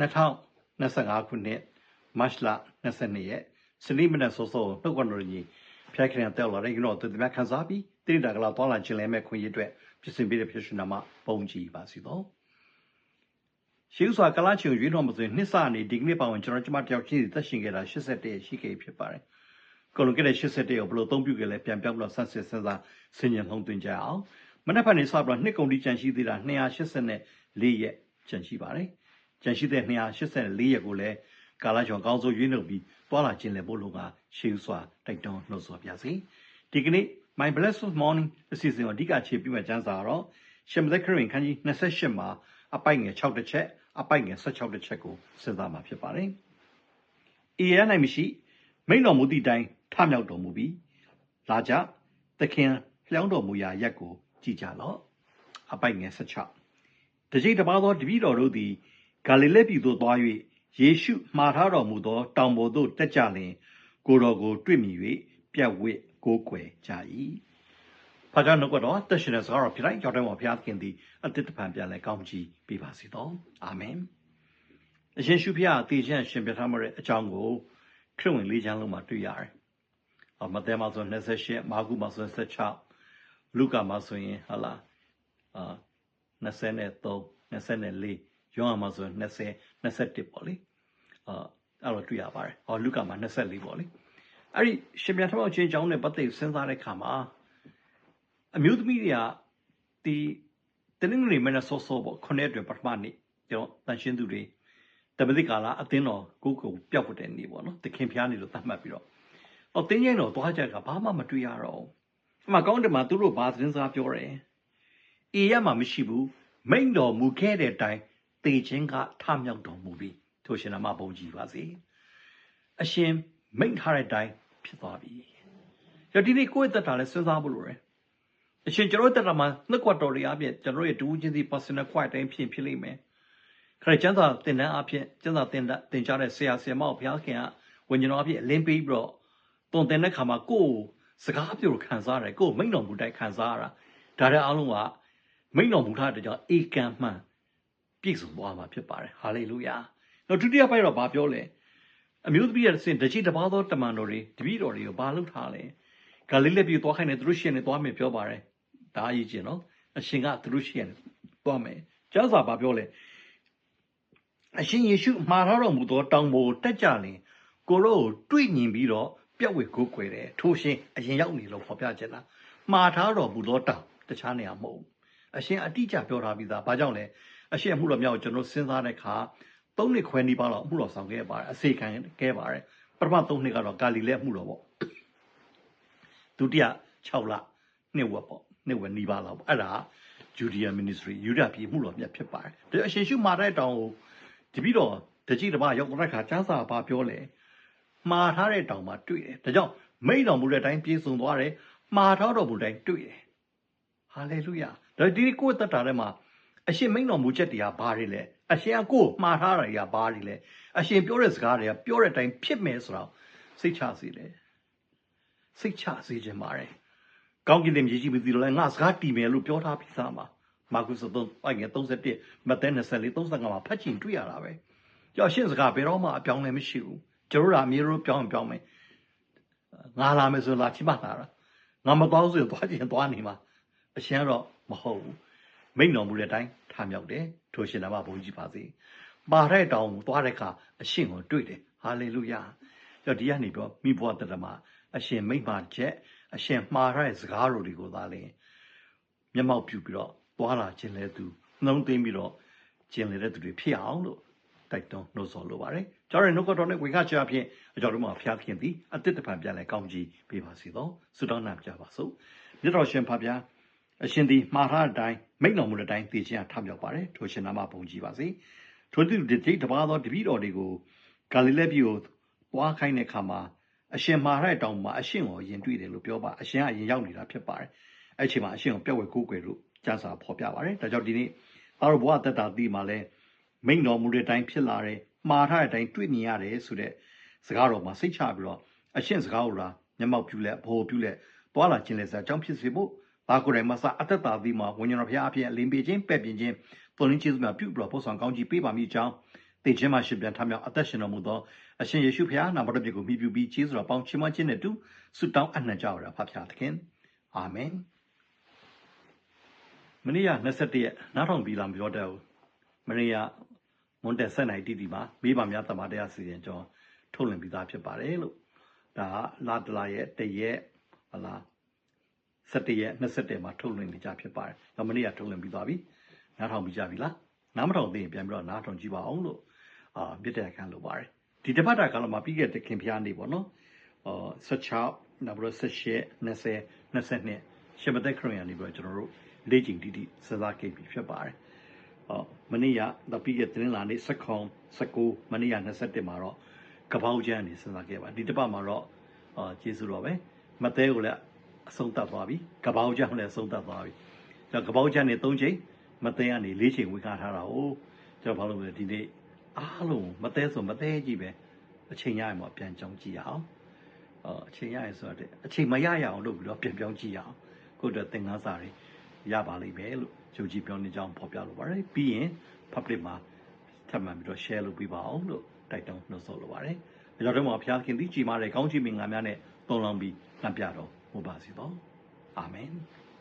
2025ခုနှစ်မတ်လ22ရက်စနေမနက်စောစောနှုတ်ကတော်ကြီးဖျက်ခရင်တက်လာတဲ့ကျွန်တော်တို့ဒီမှာခန်းစားပြီးတိရိတာကလာသွားလာခြင်းလဲမဲ့ခွင့်ရအတွက်ပြင်ဆင်ပေးတဲ့ဖြစ်ရှင်နာမှာပုံကြည့်ပါစီတော့ရှိဥစွာကလာချင်ရွေးတော်မဆိုနှစ်စနေဒီကနေ့ပါဝင်ကျွန်တော်ကျမတယောက်ချင်းသက်ရှင်ခဲ့တာ81ရှိခဲ့ဖြစ်ပါတယ်ကိုလုံးကတဲ့81ကိုဘယ်လိုအသုံးပြုခဲ့လဲပြန်ပြောင်းလို့ဆက်စစ်စဉ်းစားဆင်ញံနှုံးသွင်းကြအောင်မနေ့ဖက်နေစပြီးတော့နှစ်ကုန်ဒီကြံရှိသေးတာ284ရက်ကြံရှိပါတယ် ကြံရှိတဲ့284ရက်ကိုလည်းကာလချောင်ကောင်းစိုးရွေးနှုတ်ပြီးတွာလာခြင်းလည်းပို့လို့ကရှေးစွာတိုက်တွန်းနှုတ်ဆော်ပြစီဒီကနေ့ My Blessed Morning အစီအစဉ်ကိုအဓိကခြေပြမဲ့ကျမ်းစာတော့ရှမသက်ခရင်ခန်းကြီး28မှာအပိုက်ငယ်6တစ်ချက်အပိုက်ငယ်16တစ်ချက်ကိုစဉ်းစားမှာဖြစ်ပါတယ်။အေရနိုင်မရှိမိန်တော်မူသည့်တိုင်ထမြောက်တော်မူပြီးလာကြသခင်လျောင်းတော်မူရာရက်ကိုကြည်ကြလော့အပိုက်ငယ်16တကြိတ်တပါသောတပည့်တော်တို့သည် ဂါလိလဲပြည်သို့သွား၍ယေရှုမှားထားတော်မူသော တောင်ပေါ်သို့တက်ကြလျင်ကိုတော်ကိုတွေ့မြည်၍ပြတ်ဝစ်ကိုးကွယ်ကြ၏ဖာကြနှုတ်ကတော့တက်ရှင်တဲ့စကားတော်ဖြစ်တိုင်းကြောက်တယ်မှာဘုရားသခင်သည်အတိတ်တပံပြန်လဲကောင်းချီးပေးပါစေတော့အာမင်အရှင်ရှုဖျားတေချမ်းရှင်ပြထားမတဲ့အကြောင်းကိုခရစ်ဝင်လေးချမ်းလုံးမှာတွေ့ရတယ်။အမဿဲမှာဆို28မာကုမှာဆို16လူကာမှာဆိုရင်ဟာလာအာ23 24 ယောဟန်မှာဆို20 21ပေါ့လေအာအဲ့လိုတွေ့ရပါတယ်ဟောလူကာမှာ24ပေါ့လေအဲ့ဒီရှင်ပြန်ထောက်ချင်းကြောင်းနဲ့ပတ်သက်စဉ်းစားတဲ့အခါမှာအမျိုးသမီးတွေကဒီတနင်္ဂနွေမနေ့စောစောပေါ့ခုနှစ်အတွင်းပထမနေ့ကျွန်တော်တန်ရှင်းသူတွေတပည့်ကာလာအသင်းတော်ကိုကိုပျောက်တဲ့နေ့ပေါ့နော်တခင်ဖျားနေလို့သတ်မှတ်ပြီးတော့အော်တင်းကျင်းတော်သွားကြကဘာမှမတွေ့ရတော့ဘူးအမှကောင်းတယ်မှာသူတို့ဘာသတင်းစကားပြောတယ်အေရမှာမရှိဘူးမိန်တော်မူခဲ့တဲ့အတိုင်း တေခြင်းကထမြောက်တော်မူပြီးထိုရှင်နာမဘုံကြည်ပါစေအရှင်မိန်ထားတဲ့အတိုင်းဖြစ်သွားပြီရဒီနေ့ကိုယ့်တက်တာလဲစဉ်းစားဖို့လိုတယ်အရှင်ကျွန်တော်တက်တာမှာနှစ်ကွက်တော်တွေအပြင်ကျွန်တော်ရဲ့ဒူးချင်းစီ personal quiet တိုင်းဖြစ်ဖြစ်လိမ့်မယ်ခရစ်ကျမ်းစာသင်တန်းအဖြစ်ကျမ်းစာသင်တန်းသင်ကြားတဲ့ဆရာဆရာမကိုဘုရားခင်ကဝိညာဉ်တော်အဖြစ်အလင်းပေးပြီးတော့တုံသင်တဲ့ခါမှာကိုယ်စကားပြောခံစားရတယ်ကိုယ်မိန်တော်မူတိုင်းခံစားရတာဒါတဲ့အားလုံးကမိန်တော်မူထားတဲ့ကြောင့်အေကံမှန် ပြည့်စုံသွားမှာဖြစ်ပါတယ်ဟာလေလုယာနောက်ဒုတိယပိုင်းတော့ဘာပြောလဲအမျိုးသမီးရဲ့စင်တချိတပါးသောတမန်တော်တွေတပည့်တော်တွေကိုဘာလုပ်ထားလဲဂါလိလဲပြည်သွားခိုင်းတယ်သူတို့ရှင်နေသွားမယ်ပြောပါတယ်ဒါအရေးကြီးနော်အရှင်ကသူတို့ရှင်သွားမယ်ကျမ်းစာဘာပြောလဲအရှင်ယေရှုမှာထားတော်မူသောတောင်ပေါ်တက်ကြလင်ကိုရောကိုတွေ့မြင်ပြီးတော့ပြက်ဝေကိုးကွယ်တယ်ထိုရှင်အရင်ရောက်နေလို့ဖော်ပြချက်လားမှာထားတော်မူသောတောင်တခြားနေရာမဟုတ်ဘူးအရှင်အတိအကျပြောထားပြီးသားဘာကြောင့်လဲ အရှင်အမှုတော်မြောက်ကျွန်တော်စဉ်းစားတဲ့အခါသုံးနှစ်ခွဲနီးပါးတော့အမှုတော်ဆောင်ခဲ့ပါတယ်အစေခံခဲ့ပါတယ်ပထမသုံးနှစ်ကတော့ကာလီလဲအမှုတော်ပေါ့ဒုတိယ6လနှစ်ဝက်ပေါ့နှစ်ဝက်နီးပါးလောက်ပေါ့အဲ့ဒါ Judea Ministry ယူဒပြည်မှုတော်မြတ်ဖြစ်ပါတယ်ဒါအရှင်ရှုမာတဲ့တောင်ကိုတပိတော့တကြည်တပရောက်တဲ့ခါကျမ်းစာဘာပြောလဲမှားထားတဲ့တောင်မှာတွေ့တယ်ဒါကြောင့်မိတ်တော်မူတဲ့အတိုင်းပြေဆုံးသွားတယ်မှားထားတော်မူတဲ့အတိုင်းတွေ့တယ်ဟာလေလုယာဒါဒီကိုယ်တတ်တာထဲမှာ အရှင်မိန်တော်မူချက်တရားဘာတွေလဲအရှင်ကကိုယ်မှားထားတာတွေကဘာတွေလဲအရှင်ပြောတဲ့စကားတွေကပြောတဲ့အတိုင်းဖြစ်မယ်ဆိုတော့စိတ်ချစေတယ်စိတ်ချစေခြင်းပါတယ်ကောင်းကင်တည်းမြည်ကြည့်ပြီးတော့လဲငါစကားတီမယ်လို့ပြောထားပြီးသားမှာမာကုစသုံးအိုင်ငယ်31မဿဲ24 35မှာဖတ်ချင်တွေ့ရတာပဲကြောက်ရှင်းစကားဘယ်တော့မှအပြောင်းလဲမရှိဘူးကျွန်တော်တို့အမျိုးတို့ပြောင်းပြောင်းမယ်ငါလာမယ်ဆိုလာချိမလာတာငါမသွားဆိုရင်သွားချင်သွားနေမှာအရှင်ကတော့မဟုတ်ဘူး မိန်တော်မူတဲ့အတိုင်းထမြောက်တယ်ထိုရှင်နာမဘုန်းကြီးပါစေပါတဲ့တောင်သွားတဲ့အခါအရှင်ကိုတွေ့တယ်ဟာလေလုယာကြောက်ဒီကနေပြောမိဘတတမအရှင်မိမ့်ပါချက်အရှင်မှားတဲ့စကားတော်တွေကိုသာလေမျက်မှောက်ပြုပြီးတော့သွားလာခြင်းလဲသူနှုံးသိမ့်ပြီးတော့ကျင်လေတဲ့သူတွေဖြစ်အောင်လို့တိုက်တွန်းနှိုးဆော်လိုပါတယ်။ကျွန်တော်နှုတ်ကတော်နဲ့ဝေခချအဖြစ်အကြောင်းတို့မှာဖျားခင်သည်အတိတ်တပံပြန်လဲကောင်းကြီးပေးပါစေသောဆုတောင်းနာကြပါစို့။မြတ်တော်ရှင်ဖဗျာ အရှင်သည်မှားထားတဲ့အတိုင်းမိန့်တော်မူတဲ့အတိုင်းသိခြင်းအထမြောက်ပါတယ်။ထိုရှင်နာမဘုန်းကြီးပါစေ။ထိုသူဒီတပါးသောတပည့်တော်တွေကိုဂါလိလဲပြည်ကိုသွားခိုင်းတဲ့အခါမှာအရှင်မှားတဲ့တောင်မှာအရှင်ကိုယင်တွေ့တယ်လို့ပြောပါအရှင်ကအရင်ရောက်နေတာဖြစ်ပါတယ်။အဲ့ချိန်မှာအရှင်ကိုပြက်ဝဲကိုးကွယ်လို့ကျမ်းစာဖော်ပြပါတယ်။ဒါကြောင့်ဒီနေ့သားတော်ဘဝတက်တာသိမှလည်းမိန်တော်မူတဲ့အတိုင်းဖြစ်လာတယ်မှားထားတဲ့အတိုင်းတွေ့မြင်ရတယ်ဆိုတဲ့စကားတော်မှာစိတ်ချပြီးတော့အရှင်းစကားကိုလာမျက်မှောက်ပြုလက်ဘောပြုလက်တွာလာခြင်းလက်စားအကြောင်းဖြစ်စေဖို့ ဘာကိုယ်တိုင်မှစအသက်တာသီးမှာဝိညာဉ်တော်ဘုရားအဖြစ်အလင်းပေးခြင်းပဲ့ပြင်ခြင်းပုံရင်းကျေးဇူးများပြုပြီးတော့ပို့ဆောင်ကောင်းကြီးပေးပါမိကြောင်းတေခြင်းမှရှင်ပြန်ထမြောက်အသက်ရှင်တော်မူသောအရှင်ယေရှုဖခင်နာမတော်မြတ်ကိုမြည်ပြုပြီးကျေးဇူးတော်ပေါင်းချီးမွမ်းခြင်းနဲ့တူဆုတောင်းအနှံ့ကြရတာဖဖျားသခင်အာမင်မနေ့က21ရက်နားထောင်ပြီးလာမပြောတတ်ဘူးမနေ့ကမွန်တက်ဆက်နိုင်တီတီမှာမိဘများတမန်တရားစီရင်ကြောထုတ်လွှင့်ပြီးသားဖြစ်ပါတယ်လို့ဒါကလာတလာရဲ့တရက်ဟလာ 17ရက်21မှာထုတ်လွှင့်နေကြဖြစ်ပါတယ်။ဒါမနေ့ကထုတ်လွှင့်ပြီးသွားပြီ။နားထောင်ပြီးကြပြီလား။နားမထောင်သေးရင်ပြန်ပြီးတော့နားထောင်ကြည့်ပါအောင်လို့အာမြစ်တဲ့အခန်းလိုပါတယ်။ဒီတစ်ပတ်တာကာလမှာပြီးခဲ့တဲ့ခင်ဖျားနေပေါ့နော်။အာ16နောက်ပြီးတော့18 20 22ရှမသက်ခရစ်ယာန်နေပြီးတော့ကျွန်တော်တို့လေ့ကျင့်တီးတီးစစားခဲ့ပြီဖြစ်ပါတယ်။အော်မနေ့ကတော့ပြီးခဲ့တဲ့တင်းလာနေ့စက်ခွန်19မနေ့က21မှာတော့ကပောက်ချမ်းနေစစားခဲ့ပါဒီတစ်ပတ်မှာတော့အာကျေးဇူးတော်ပဲမသဲကိုလည်း အဆုံးသတ်သွားပြီကပောက်ချမ်းလည်းအဆုံးသတ်သွားပြီကျွန်တော်ကပောက်ချမ်းနေ3ချိန်မသဲကနေ4ချိန်ဝေခါထားတာဟုတ်ကျွန်တော်ဘာလို့လဲဒီနေ့အားလုံးမသဲဆိုမသဲကြီးပဲအချိန်ရရင်တော့ပြန်ကြောင်းကြည့်ရအောင်အော်အချိန်ရရင်ဆိုတော့အချိန်မရရအောင်လုပ်ပြီးတော့ပြန်ပြောင်းကြည့်ရအောင်ကိုယ့်အတွက်သင်ခန်းစာတွေရပါလိမ့်မယ်လို့ဂျုံကြည်ပြောနေကြောင်းဖော်ပြလိုပါတယ်ပြီးရင် public မှာထပ်မံပြီးတော့ share လုပ်ပေးပါအောင်လို့တိုက်တွန်းနှုတ်ဆက်လိုပါတယ်။ဒါကြောင့်တော့ဘုရားခင်သည်ကြီးမားတဲ့ကောင်းချီးမင်္ဂလာများနဲ့တုံ့လောင်ပြီးလမ်းပြတော် မူပါစေသော။အာမင်။